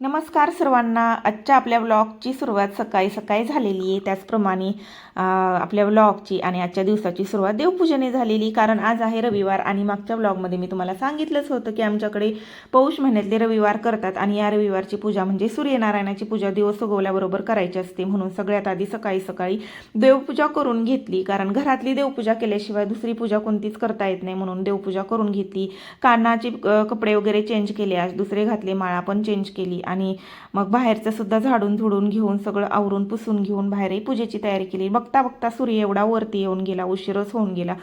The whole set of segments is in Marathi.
नमस्कार सर्वांना. आजच्या आपल्या व्लॉगची सुरुवात सकाळी सकाळी झालेली आहे. त्याचप्रमाणे आपल्या व्लॉगची आणि आजच्या दिवसाची सुरुवात देवपूजेने झालेली कारण आज आहे रविवार आणि मागच्या व्लॉगमध्ये मी तुम्हाला सांगितलंच होतं की आमच्याकडे पौष महिन्यातले रविवार करतात आणि या रविवारची पूजा म्हणजे सूर्यनारायणाची पूजा. दिवस उगवल्याबरोबर करायची असते. म्हणून सगळ्यात आधी सकाळी सकाळी देवपूजा करून घेतली. कारण घरातली देवपूजा केल्याशिवाय दुसरी पूजा कोणतीच करता येत नाही. म्हणून देवपूजा करून घेतली. कानाचे कपडे वगैरे चेंज केले. आज दुसरे घातले माळा पण चेंज केली. आणि मग बाहेरचं सुद्धा झाडून झुडून घेऊन सगळं आवरून पुसून घेऊन बाहेरही पूजेची तयारी केली. बघता बघता सूर्य एवढा वरती येऊन गेला उशीरच होऊन गेला.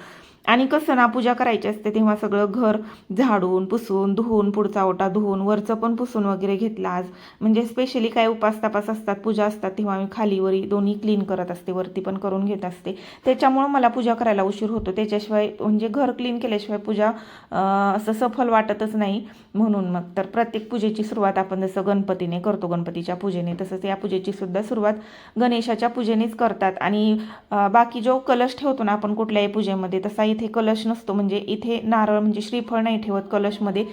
आणि कसं ना पूजा करायची असते तेव्हा सगळं घर झाडून पुसून धुवून पुढचा ओटा धुवून वरचं पण पुसून वगैरे घेतलं आज. म्हणजे स्पेशली काय उपास तपास असतात पूजा असतात तेव्हा मी खालीवरी दोन्ही क्लीन करत असते वरती पण करून घेत असते. त्याच्यामुळं मला पूजा करायला उशीर होतो. त्याच्याशिवाय म्हणजे घर क्लीन केल्याशिवाय पूजा असं सफल वाटतच नाही म्हणून मग. तर प्रत्येक पूजेची सुरुवात आपण जसं गणपतीने करतो गणपतीच्या पूजेने तसंच या पूजेची सुद्धा सुरुवात गणेशाच्या पूजेनेच करतात. आणि बाकी जो कलश ठेवतो ना आपण कुठल्याही पूजेमध्ये तसाही इथे कलश नसतो. म्हणजे इथे नारळ म्हणजे श्रीफळ नाही ठेवत कलशमध्ये.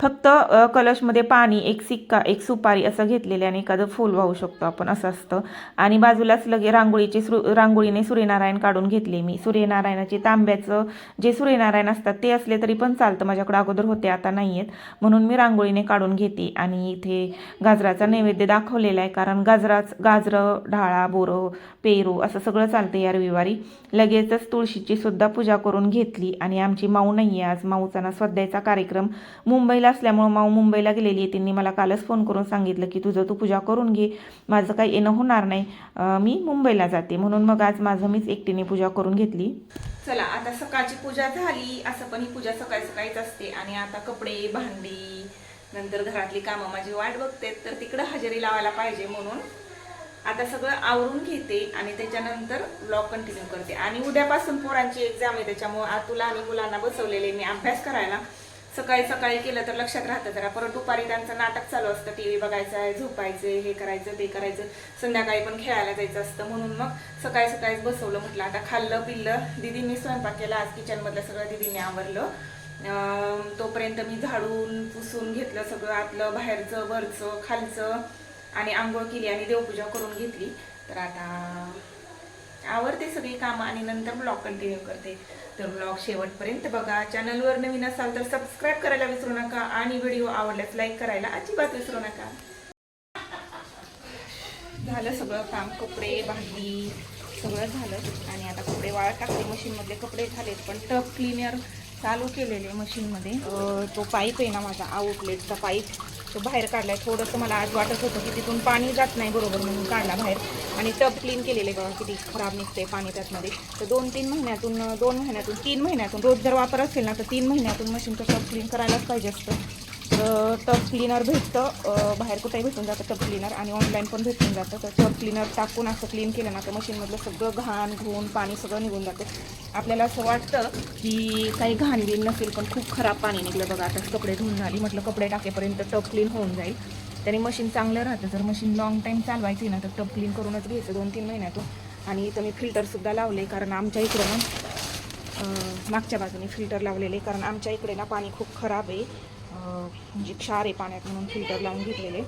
फक्त कलशमध्ये पाणी एक सिक्का एक सुपारी असं घेतलेले आणि एखादं फूल वाहू शकतो आपण असं असतं. आणि बाजूलाच लगे रांगोळीचे सु रांगोळीने सूर्यनारायण काढून घेतले मी. सूर्यनारायणाचे तांब्याचं जे सूर्यनारायण असतात ते असले तरी पण चालतं. माझ्याकडे अगोदर होते आता नाही आहेत म्हणून मी रांगोळीने काढून घेते आणि इथे गाजराचा नैवेद्य दाखवलेला आहे. कारण गाजराच गाजरं ढाळा बोरं पेरू असं सगळं चालतं या रविवारी. लगेचच तुळशीची सुद्धा पूजा करून घेतली आणि आमची माऊ नाही आहे आज. माऊचा ना स्वाध्यायचा कार्यक्रम. मुंबई मुंबईला असल्यामुळं माऊ मुंबईला गेलेली आहे. त्यांनी मला कालच फोन करून सांगितलं की तुझं तू पूजा करून घे. माझं काही येणं होणार नाही. मी मुंबईला जाते. म्हणून मग आज माझं मीच एकटीने पूजा करून घेतली. चला आता सकाळची पूजा झाली. असं पण ही पूजा सकाळी सकाळीच असते. आणि आता कपडे भांडी नंतर घरातली कामं. माझी वाट बघते तर तिकडं हजेरी लावायला पाहिजे म्हणून आता सगळं आवरून घेते आणि त्याच्यानंतर ब्लॉग कंटिन्यू करते. आणि उद्यापासून पोरांची एक्झाम आहे त्याच्यामुळे आतुला आणि मुलांना बसवलेले मी अभ्यास करायला. सकाळी सकाळी केलं तर लक्षात राहतं जरा. परत दुपारी त्यांचं नाटक चालू असतं. टी व्ही बघायचं आहे झोपायचं हे करायचं ते करायचं. संध्याकाळी पण खेळायला जायचं असतं. म्हणून मग सकाळी सकाळीच बसवलं म्हटलं. आता खाल्लं पिल्लं. दिदींनी स्वयंपाक केला. आज किचनमधलं सगळं दिदींनी आवरलं. तोपर्यंत मी झाडून पुसून घेतलं सगळं. आतलं बाहेरचं वरचं खालचं आणि आंघोळ केली आणि देवपूजा करून घेतली. तर आता आवडते सगळी कामं आणि नंतर ब्लॉग कंटिन्यू करते. तर ब्लॉग शेवटपर्यंत बघा. चॅनलवर नवीन असाल तर सबस्क्राईब करायला विसरू नका आणि व्हिडिओ आवडल्यास लाईक करायला अजिबात विसरू नका. झालं सगळं काम कपडे भांडी सगळं झालं. आणि आता कपडे वाळत टाकले मशीनमधले कपडे झालेत पण टप क्लिनर चालू केलेले मशीनमध्ये तो पाईप आहे ना माझा आउटलेटचा पाईप तो बाहेर काढलाय. थोडंसं मला आज वाटत होतं की तिथून पाणी जात नाही बरोबर म्हणून काढला बाहेर. आणि टब क्लीन केलेले बघा किती खराब निघते पाणी त्यातमध्ये. तर दोन तीन महिन्यातून दोन महिन्यातून तीन महिन्यातून रोज जर वापर असेल ना तर तीन महिन्यातून मशीनचं टब क्लीन करायलाच पाहिजे असतं. टब क्लीनर भेटतं. बाहेर कुठेही भेटून जातं टब क्लीनर आणि ऑनलाईन पण भेटून जातं. तर टब क्लीनर टाकून असं क्लीन केलं ना तर मशीनमधलं सगळं घाण घुण पाणी सगळं निघून जातं. आपल्याला असं वाटतं की काही घाण बिन नसेल पण खूप खराब पाणी निघलं बघा. आता कपडे धुवून झाली म्हटलं कपडे टाकेपर्यंत टब क्लीन होऊन जाईल. त्याने मशीन चांगलं राहतं. जर मशीन लॉंग टाईम चालवायची ना तर टब क्लीन करूनच घ्यायचं दोन तीन महिन्यातून. आणि इथं मी फिल्टरसुद्धा लावले कारण आमच्या इकडं ना मागच्या बाजूने फिल्टर लावलेले कारण आमच्या इकडे ना पाणी खूप खराब आहे. म्हणजे क्षार आहे पाण्यात म्हणून फिल्टर लावून घेतलेले.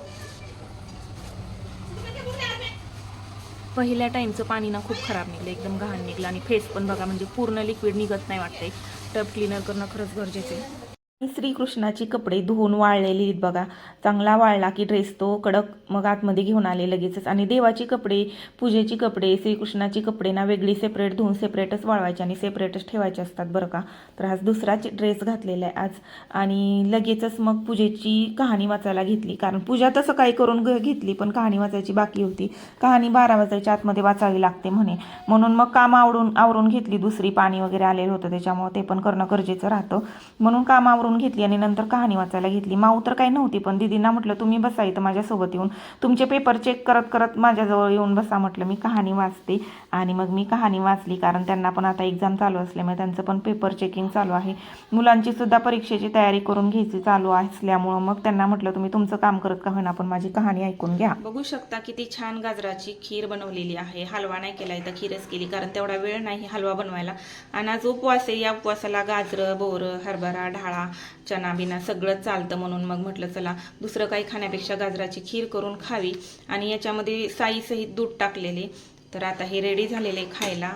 पहिल्या टाईमचं पाणी ना खूप खराब निघलं एकदम घाण निघलं. आणि फेस पण बघा म्हणजे पूर्ण लिक्विड निघत नाही वाटते टब क्लीनर करणं खरंच गरजेचं आहे. श्रीकृष्णाची कपडे धुवून वाळलेली आहेत बघा. चांगला वाळला की ड्रेस तो कडक मग आतमध्ये घेऊन आले लगेचच. आणि देवाची कपडे पूजेची कपडे श्रीकृष्णाची कपडे ना वेगळी सेपरेट धुवून सेपरेटच वाळवायचे आणि सेपरेटच ठेवायचे असतात बरं का. तर आज दुसराच ड्रेस घातलेला आहे आज. आणि लगेचच मग पूजेची कहाणी वाचायला घेतली. कारण पूजा तसं काही करून घ- घेतली पण कहाणी वाचायची बाकी होती. कहाणी बारा वाजायच्या आतमध्ये वाचावी लागते म्हणे. म्हणून मग काम आवडून आवरून घेतली. दुसरी पाणी वगैरे आलेलं होतं त्याच्यामुळे ते पण करणं गरजेचं राहतं. म्हणून काम आवरून घेतली आणि नंतर कहाणी वाचायला घेतली. माऊ तर काही नव्हती पण दिदींना म्हटलं तुम्ही बसा इथं माझ्यासोबत येऊन. तुमचे पेपर चेक करत करत माझ्याजवळ येऊन बसा म्हटलं. मी कहाणी वाचते आणि मग मी कहाणी वाचली कारण त्यांना पण आता एक्झाम चालू असल्यामुळे त्यांचं पण पेपर चेकिंग चालू आहे. मुलांची सुद्धा परीक्षेची तयारी करून घ्यायची चालू असल्यामुळं मग त्यांना म्हटलं तुम्ही तुमचं काम करत का होईना पण माझी कहाणी ऐकून घ्या. बघू शकता किती छान गाजराची खीर बनवलेली आहे. हलवा नाही केला तर खीरच केली कारण तेवढा वेळ नाही हलवा बनवायला. आणि आज उपवास आहे या उपवासाला गाजरं बोरं हरभरा ढाळा चना बिना सगळं चालतं म्हणून मग म्हटलं चला दुसरं काही खाण्यापेक्षा गाजराची खीर करून खावी. आणि याच्यामध्ये साईसहित दूध टाकलेले. तर आता हे रेडी झालेले खायला.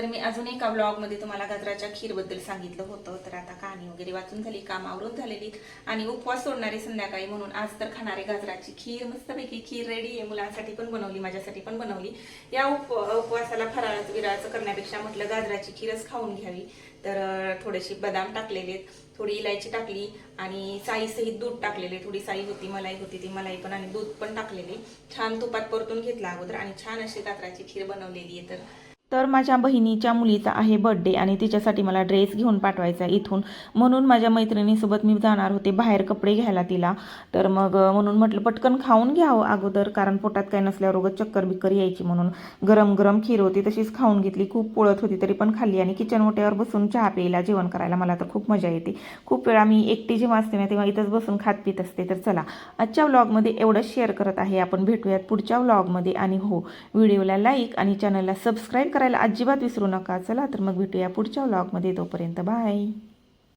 तर मी अजून एका ब्लॉगमध्ये तुम्हाला गाजराच्या खीरबद्दल सांगितलं होतं. तर आता कहाणी वगैरे वाचून झाली कामावरून झालेली आणि उपवास सोडणारे संध्याकाळी म्हणून आज तर खाणारे गाजराची खीर मस्तपैकी खीर रेडी आहे. मुलांसाठी पण बनवली माझ्यासाठी पण बनवली. या उप उपवासाला फराळाचं विराळाचं करण्यापेक्षा म्हटलं गाजराची खीरच खाऊन घ्यावी. तर अं, थोडेसे बदाम टाकलेले थोडी इलायची टाकली आणि साईसहित दूध टाकलेले. थोडी साई होती मलाई होती ती मलाई पण आणि दूध पण टाकलेले. छान तुपात परतून घेतला अगोदर आणि छान अशी गाजराची खीर बनवलेली आहे. तर तर माझ्या बहिणीच्या मुलीचा आहे बर्थडे आणि तिच्यासाठी मला ड्रेस घेऊन पाठवायचा आहे इथून. म्हणून माझ्या मैत्रिणीसोबत मी जाणार होते बाहेर कपडे घ्यायला तिला. तर मग म्हणून म्हटलं पटकन खाऊन घ्यावं हो अगोदर कारण पोटात काय नसल्यावर उगत चक्कर बिक्कर यायची म्हणून. गरम गरम खीर होती तशीच खाऊन घेतली. खूप पोळत होती तरी पण खाल्ली. आणि किचन मोठ्यावर बसून चहा प्यायला जेवण करायला मला तर खूप मजा येते. खूप वेळा मी एकटी जेव्हा असते ना तेव्हा इथंच बसून खात पित असते. तर चला आजच्या व्लॉगमध्ये एवढंच शेअर करत आहे. आपण भेटूयात पुढच्या व्लॉगमध्ये आणि हो व्हिडिओला लाईक आणि चॅनलला सबस्क्राईब करायला अजिबात विसरू नका. चला तर मग भेटूया पुढच्या व्लॉगमध्ये तोपर्यंत बाय